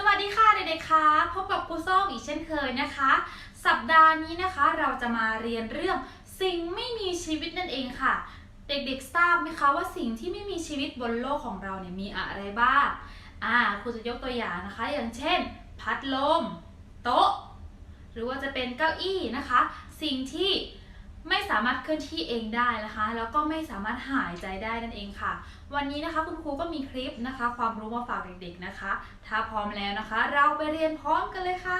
สวัสดีค่ะเด็กๆคะพบกับครูส้มอีกเช่นเคยนะคะ สัปดาห์นี้นะคะเราจะมาเรียนเรื่องสิ่งไม่มีชีวิตนั่นเองค่ะ เด็กๆทราบไหมคะว่าสิ่งที่ไม่มีชีวิตบนโลกของเราเนี่ยมีอะไรบ้างอ่าครูจะยกตัวอย่างนะคะ อย่างเช่น พัดลม โต๊ะ หรือว่าจะเป็นเก้าอี้นะคะ สิ่งที่ ไม่สามารถเคลื่อนที่เองได้นะคะ แล้วก็ไม่สามารถหายใจได้นั่นเองค่ะ วันนี้นะคะคุณครูก็มีคลิปนะคะ ความรู้มาฝากเด็กๆนะคะ ถ้าพร้อมแล้วนะคะ เราไปเรียนพร้อมกันเลยค่ะ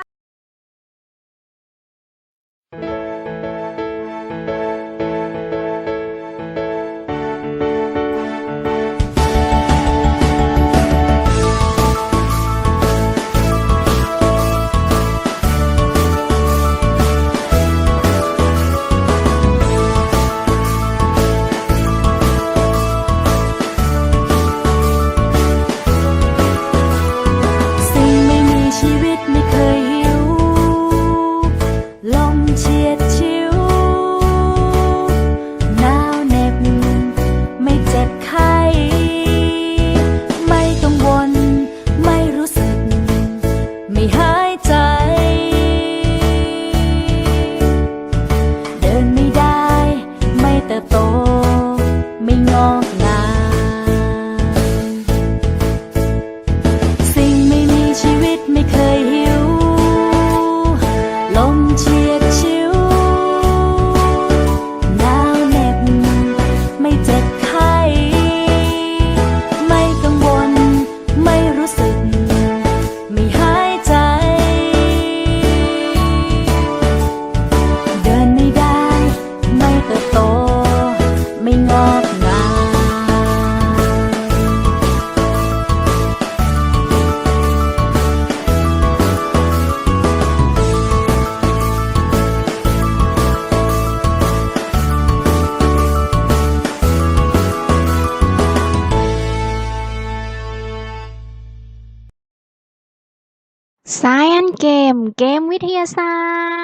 Science Game เกมวิทยาศา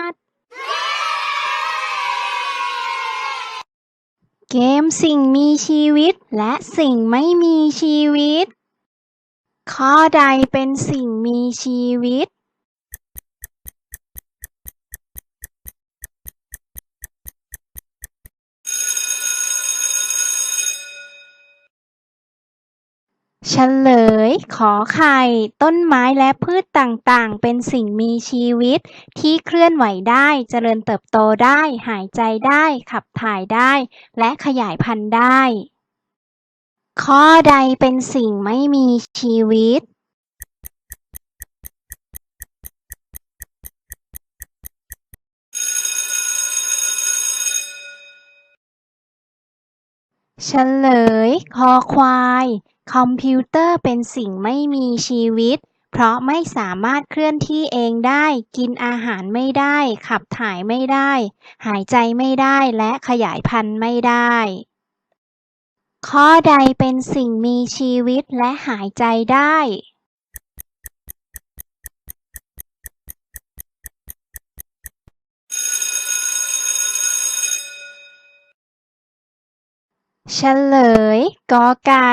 สตร์ เกมสิ่งมีชีวิตและสิ่งไม่มีชีวิต ข้อใดเป็นสิ่งมีชีวิต ฉลย ขอไข่ ต้นไม้และพืชต่างๆ เป็นสิ่งมีชีวิต ที่เคลื่อนไหวได้ เจริญเติบโตได้ หายใจได้ ขับถ่ายได้ และขยายพันธุ์ได้ ข้อใดเป็นสิ่งไม่มีชีวิต เฉลย คอควาย คอมพิวเตอร์เป็นสิ่งไม่มีชีวิต เพราะไม่สามารถเคลื่อนที่เองได้ กินอาหารไม่ได้ ขับถ่ายไม่ได้ หายใจไม่ได้ และขยายพันธุ์ไม่ได้ ข้อใดเป็นสิ่งมีชีวิตและหายใจได้ เฉลยกอไก่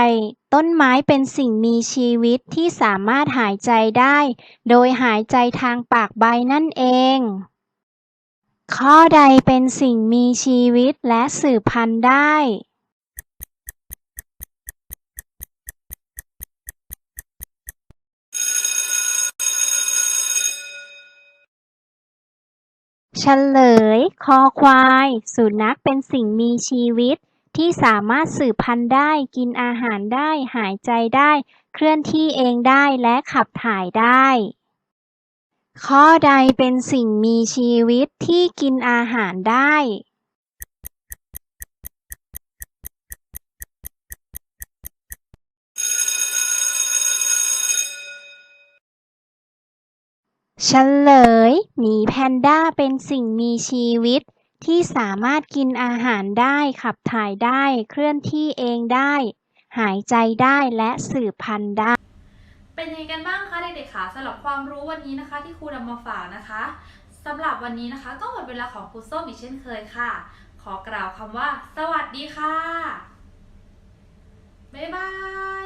ต้นไม้เป็นสิ่งมีชีวิตที่สามารถหายใจได้ โดยหายใจทางปากใบนั่นเอง ข้อใดเป็นสิ่งมีชีวิตและสืบพันธุ์ได้ เฉลย คอควาย สุนัขเป็นสิ่งมีชีวิต ที่สามารถสืบพันธุ์ได้ กินอาหารได้ หายใจได้ เคลื่อนที่เองได้ และขับถ่ายได้ ข้อใดเป็นสิ่งมีชีวิตที่กินอาหารได้ เฉลย หมีแพนด้าเป็นสิ่งมีชีวิต ที่สามารถกินอาหารได้ ขับถ่ายได้ เคลื่อนที่เองได้ หายใจได้และสืบพันธุ์ได้ เป็นยังไงกันบ้างคะเด็กๆคะสำหรับความรู้วันนี้นะคะ ที่ครูนำมาฝากนะคะสำหรับวันนี้นะคะ ก็หมดเวลาของครูส้มอีกเช่นเคยค่ะ ขอกล่าวคำว่า สวัสดีค่ะ บ๊ายบาย